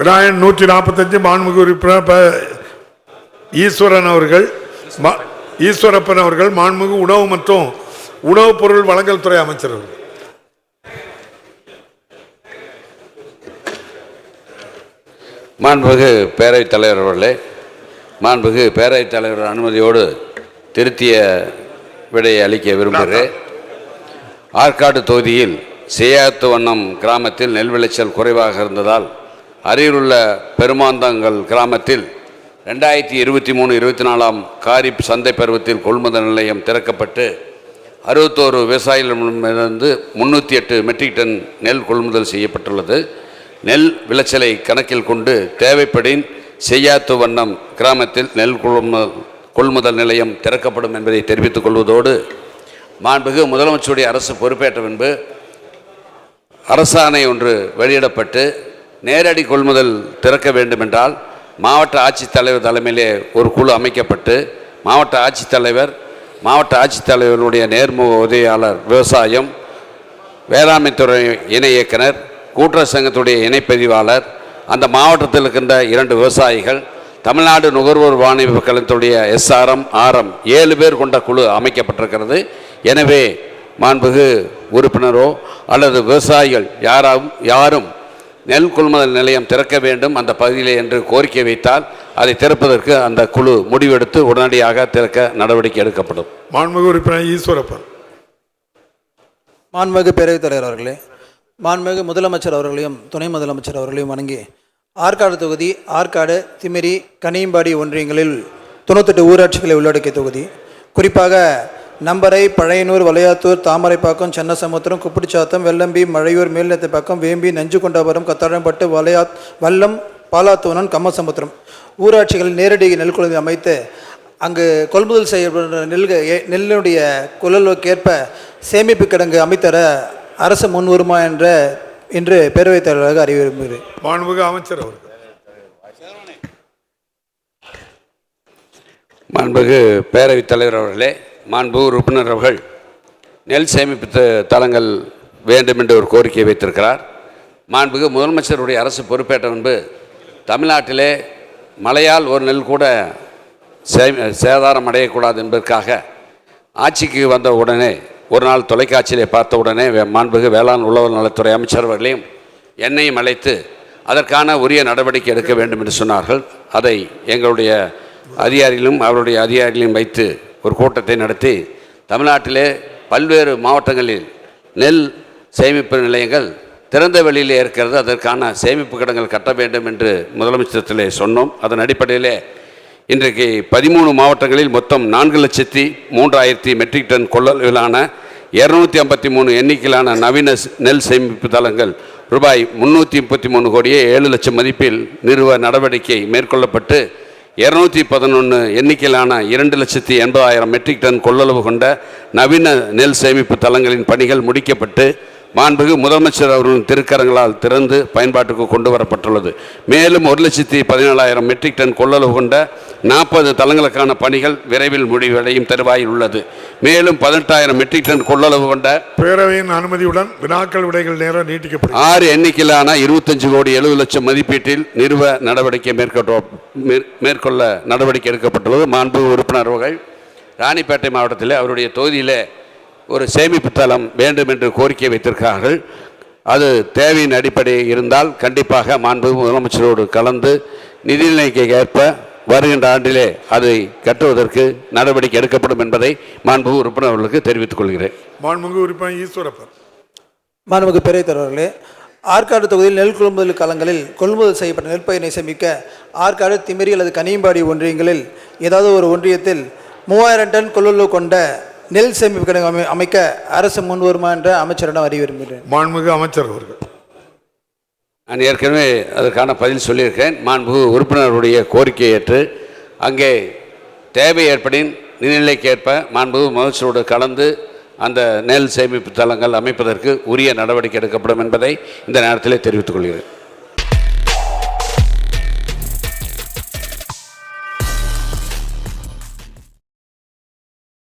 விநாயகன் நூற்றி நாற்பத்தஞ்சு மாண்புமிகு உறுப்பினர் ஈஸ்வரன் அவர்கள் ஈஸ்வரப்பன் அவர்கள் மாண்புமிகு உணவு மற்றும் உணவுப் பொருள் வழங்கல் துறை அமைச்சர் அவர்கள். மாண்புமிகு பேரவைத் தலைவர் அவர்களே மாண்புமிகு பேரவைத் தலைவர் அனுமதியோடு திருத்திய விடையை அளிக்க விரும்புகிறேன். ஆற்காடு தொகுதியில் செய்யாத்து வண்ணம் கிராமத்தில் நெல் விளைச்சல் குறைவாக இருந்ததால் அருகிலுள்ள பெருமாந்தங்கள் கிராமத்தில் ரெண்டாயிரத்தி இருபத்தி மூணு இருபத்தி நாலாம் காரிப் சந்தை பருவத்தில் கொள்முதல் நிலையம் திறக்கப்பட்டு அறுபத்தோரு விவசாயிகளிடமிருந்து முன்னூற்றி எட்டு மெட்ரிக் டன் நெல் கொள்முதல் செய்யப்பட்டுள்ளது. நெல் விளைச்சலை கணக்கில் கொண்டு தேவைப்படின் செய்யாத்து வண்ணம் கிராமத்தில் நெல் கொள்முதல் கொள்முதல் நிலையம் திறக்கப்படும் என்பதை தெரிவித்துக் கொள்வதோடு மாண்புகு முதலமைச்சருடைய அரசு பொறுப்பேற்ற பின்பு அரசாணை ஒன்று வெளியிடப்பட்டு நேரடி கொள்முதல் திறக்க வேண்டுமென்றால் மாவட்ட ஆட்சித்தலைவர் தலைமையிலே ஒரு குழு அமைக்கப்பட்டு மாவட்ட ஆட்சித்தலைவர் மாவட்ட ஆட்சித்தலைவருடைய நேர்முக உதவியாளர் விவசாயம் வேளாண்மைத்துறை இணை இயக்குனர் கூட்டுறவு சங்கத்துடைய இணைப்பதிவாளர் அந்த மாவட்டத்தில் இருக்கின்ற இரண்டு விவசாயிகள் தமிழ்நாடு நுகர்வோர் வாணிப கழகத்துடைய எஸ்ஆர்எம் ஆர்எம் ஏழு பேர் கொண்ட குழு அமைக்கப்பட்டிருக்கிறது. எனவே மாண்புகு உறுப்பினரோ அல்லது விவசாயிகள் யாராவும் யாரும் நெல் கொள்முதல் நிலையம் திறக்க வேண்டும் அந்த பகுதியிலே என்று கோரிக்கை வைத்தால் அதை திறப்பதற்கு அந்த குழு முடிவெடுத்து உடனடியாக திறக்க நடவடிக்கை எடுக்கப்படும். மாண்புமிகு உறுப்பினர் ஈஸ்வரப்பன். மாண்புமிகு பேரவைத் தலைவர் அவர்களே மாண்புமிகு முதலமைச்சர் அவர்களையும் துணை முதலமைச்சர் அவர்களையும் வணங்கி ஆற்காடு தொகுதி ஆற்காடு திமிரி கனியம்பாடி ஒன்றியங்களில் தொண்ணூத்தெட்டு ஊராட்சிகளை உள்ளடக்கிய தொகுதி குறிப்பாக நம்பரை பழையனூர் வளையாத்தூர் தாமரைப்பாக்கம் சென்னசமுத்திரம் குப்பிடிச்சாத்தம் வெள்ளம்பி மழையூர் மேல்நெத்திப்பாக்கம் வேம்பி நஞ்சுகொண்டாபுரம் கத்தாழம்பட்டு வளையாத் வல்லம் பாலாத்தூனன் கம்மசமுத்திரம். ஊராட்சிகளில் நேரடி நெல் கொள்கை அமைத்து அங்கு கொள்முதல் செய்யப்படுற நெல்க ஏ- நெல்லுடைய குழலுக்கேற்ப சேமிப்பு கிடங்கு அமைத்தர அரசு முன் வருமா என்ற இன்று பேரவைத் தலைவராக அறிய விரும்புகிறேன் மாண்புமிகு அமைச்சர் அவர்கள். மாண்புகு பேரவைத் தலைவர் அவர்களே மாண்பு உறுப்பினர் அவர்கள் நெல் சேமிப்பு தளங்கள் வேண்டும் என்ற ஒரு கோரிக்கை வைத்திருக்கிறார். மாண்புக்கு முதலமைச்சருடைய அரசு பொறுப்பேற்ற முன்பு தமிழ்நாட்டிலே மழையால் ஒரு நெல் கூட சே சேதாரம் அடையக்கூடாது என்பதற்காக ஆட்சிக்கு வந்த உடனே ஒரு நாள் தொலைக்காட்சியிலே பார்த்த உடனே வே- மாண்புகு வேளாண் உழவர் நலத்துறை அமைச்சர் அவர்களையும் என்னையும் அழைத்து அதற்கான உரிய நடவடிக்கை எடுக்க வேண்டும் என்று சொன்னார்கள். அதை எங்களுடைய அதிகாரிகளும் அவருடைய அதிகாரிகளையும் வைத்து ஒரு கூட்டத்தை நடத்தி தமிழ்நாட்டிலே பல்வேறு மாவட்டங்களில் நெல் சேமிப்பு நிலையங்கள் திறந்த வெளியிலே இருக்கிறது. அதற்கான சேமிப்பு கிடங்கள் கட்ட வேண்டும் என்று முதலமைச்சரத்தில் சொன்னோம். அதன் அடிப்படையிலே இன்றைக்கு பதிமூணு மாவட்டங்களில் மொத்தம் நான்கு லட்சத்தி மூன்றாயிரத்தி மெட்ரிக் டன் கொள்ளளவிலான இரநூத்தி ஐம்பத்தி மூணு எண்ணிக்கையிலான நவீன நெல் சேமிப்பு தளங்கள் ரூபாய் முந்நூற்றி முப்பத்தி மூணு கோடியே ஏழு லட்சம் மதிப்பில் நிறுவ நடவடிக்கை மேற்கொள்ளப்பட்டு இரநூத்தி பதினொன்று எண்ணிக்கையிலான இரண்டு லட்சத்தி எண்பதாயிரம் மெட்ரிக் டன் கொள்ளளவு கொண்ட நவீன நெல் சேமிப்பு தளங்களின் பணிகள் முடிக்கப்பட்டு மாண்புகு முதலமைச்சர் அவர்களின் திருக்கரங்களால் திறந்து பயன்பாட்டுக்கு கொண்டு வரப்பட்டுள்ளது. மேலும் ஒரு லட்சத்தி பதினேழாயிரம் மெட்ரிக் டன் கொள்ளளவு கொண்ட நாற்பது தளங்களுக்கான பணிகள் விரைவில் முடிவடையும் தருவாயில் உள்ளது. மேலும் பதினெட்டாயிரம் மெட்ரிக் டன் கொள்ளளவு கொண்ட பேரவையின் அனுமதியுடன் வினாக்கள் விடைகள் நேரம் நீட்டிக்கப்படும். ஆறு எண்ணிக்கையிலான இருபத்தஞ்சு கோடி எழுபது லட்சம் மதிப்பீட்டில் நிறுவ நடவடிக்கை மேற்கொள்ள மேற்- மேற்கொள்ள நடவடிக்கை எடுக்கப்பட்டுள்ளது. மாண்பு உறுப்பினர் அவர்கள் ராணிப்பேட்டை மாவட்டத்தில் அவருடைய தொகுதியிலே ஒரு சேமிப்பு தளம் வேண்டும் என்று கோரிக்கை வைத்திருக்கிறார்கள். அது தேவையின் அடிப்படை இருந்தால் கண்டிப்பாக மாண்பு முதலமைச்சரோடு கலந்து நிதிநிலைக்கு ஏற்ப வருகின்ற ஆண்டிலே அதை கட்டுவதற்கு நடவடிக்கை எடுக்கப்படும் என்பதை மாண்பு உறுப்பினர் அவர்களுக்கு தெரிவித்துக் கொள்கிறேன். மாண்புமிகு உறுப்பினர் ஈஸ்வரப்பன். மாண்புமிகு அவர்களே ஆற்காடு தொகுதியில் நெல் கொள்முதல் களங்களில் கொள்முதல் செய்யப்பட்ட நெற்பயிரை சேமிக்க ஆற்காடு திமிரி அல்லது கனியம்பாடி ஒன்றியங்களில் ஏதாவது ஒரு ஒன்றியத்தில் மூவாயிரம் டன் கொள்ளளவு கொண்ட நெல் சேமிப்பு கிடங்கு அமை அமைக்க அரசு முன் வருமா என்ற அமைச்சரிடம் அறிய விரும்புகிறேன் மாண்புமிகு அமைச்சர் அவர்கள். நான் ஏற்கனவே அதற்கான பதில் சொல்லியிருக்கேன் மாண்பு உறுப்பினருடைய கோரிக்கையை ஏற்று அங்கே தேவை ஏற்படின் நிதிநிலைக்கேற்ப மாண்பு முதலமைச்சரோடு கலந்து அந்த நெல் சேமிப்பு தளங்கள் அமைப்பதற்கு உரிய நடவடிக்கை எடுக்கப்படும் என்பதை இந்த நேரத்தில் தெரிவித்துக் கொள்கிறேன்.